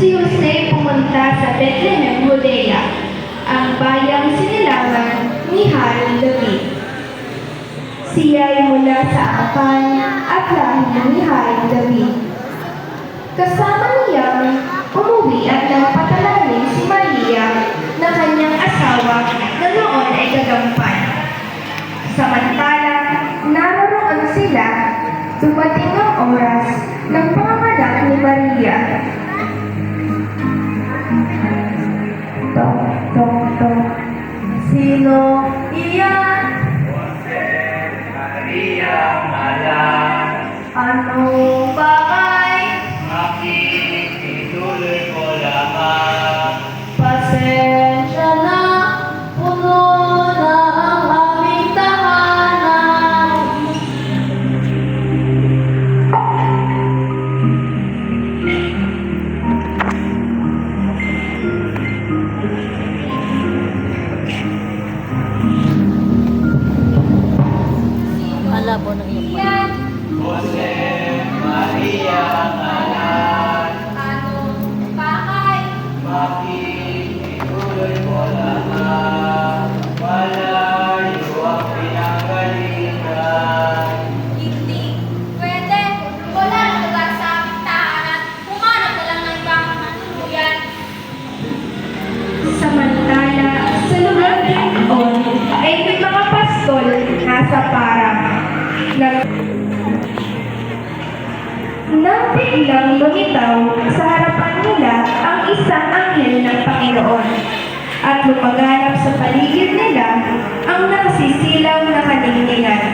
si Jose pumunta sa Bethlehem, Judea, ang bayang sinilangan ni Haring David. Siya ay mula sa angkan at lahi ni Haring David. Kasama niyang umuwi at napatalangin si Maria na kanyang asawa na noon ay gagampan. Samantala, naroon sila, dumating ang oras Maria nang biglang lumitaw sa harapan nila ang isang anghel ng Panginoon at lumaganap sa paligid nila ang nasisilaw na kaningningan.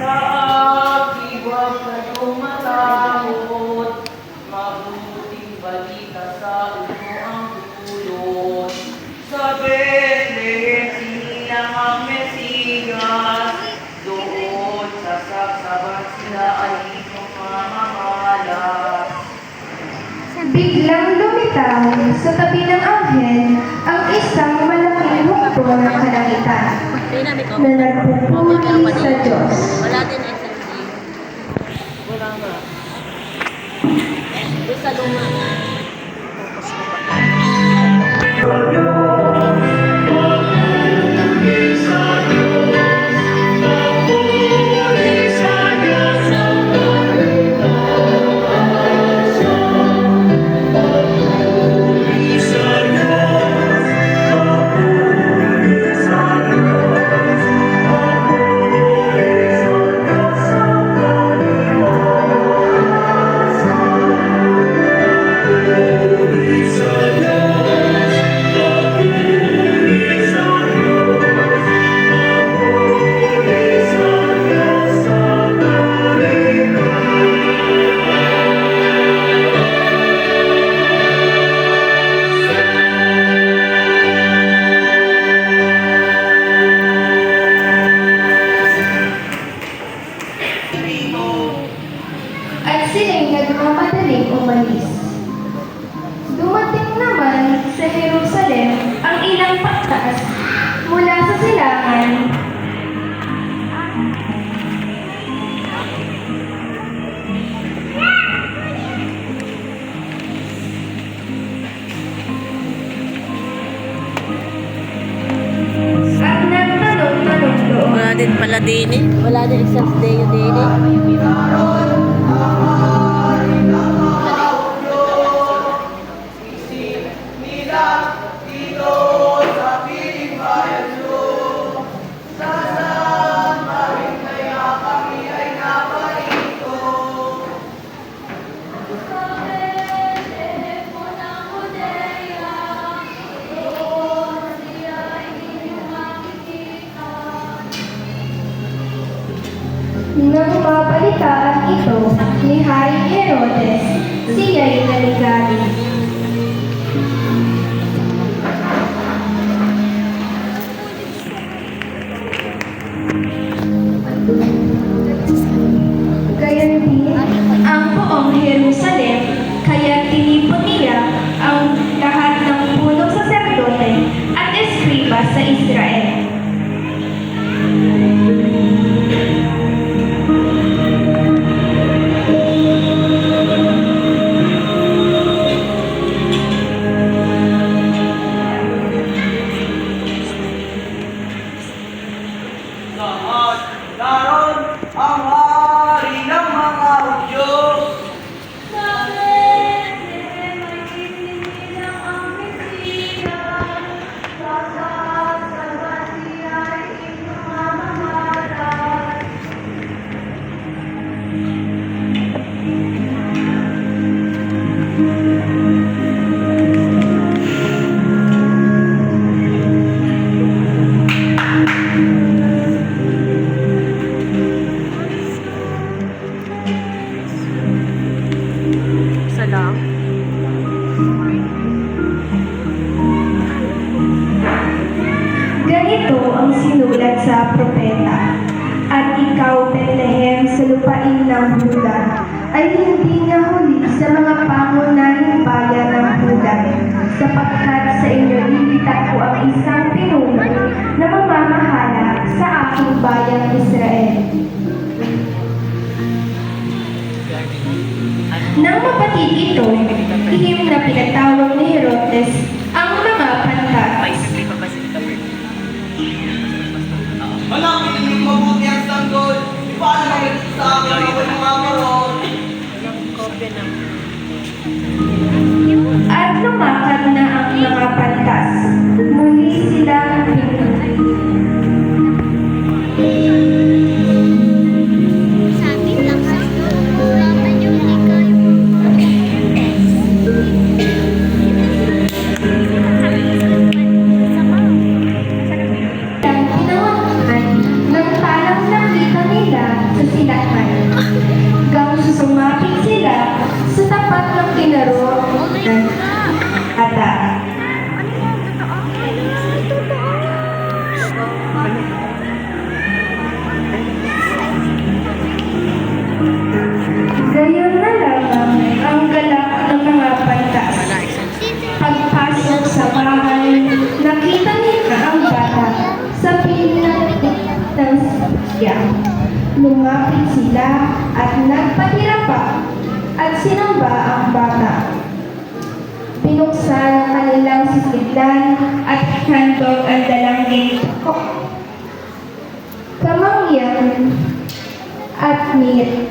Sa akibat na tumatakot, sa tabi ng anghel ang isang malaking hukbo ng kalangitan na nagpupuri sa Diyos. Wala din SSD. Wala nga. Doon sa luma. Wala din eh. Wala din exams day yun din eh. Nang mabalitaan ito ni Haring Herodes, siya'y naligalig. Gayon din ang buong Jerusalem, sa aking bayang Israel. Nang mapatid ito, ilim na pinatawag ni Herodes lumapit sila at nagpahirapa at sinamba ang bata. Pinuksan ang kanilang sisidlan at handog ang dalangin ko. Kamangyan at meat.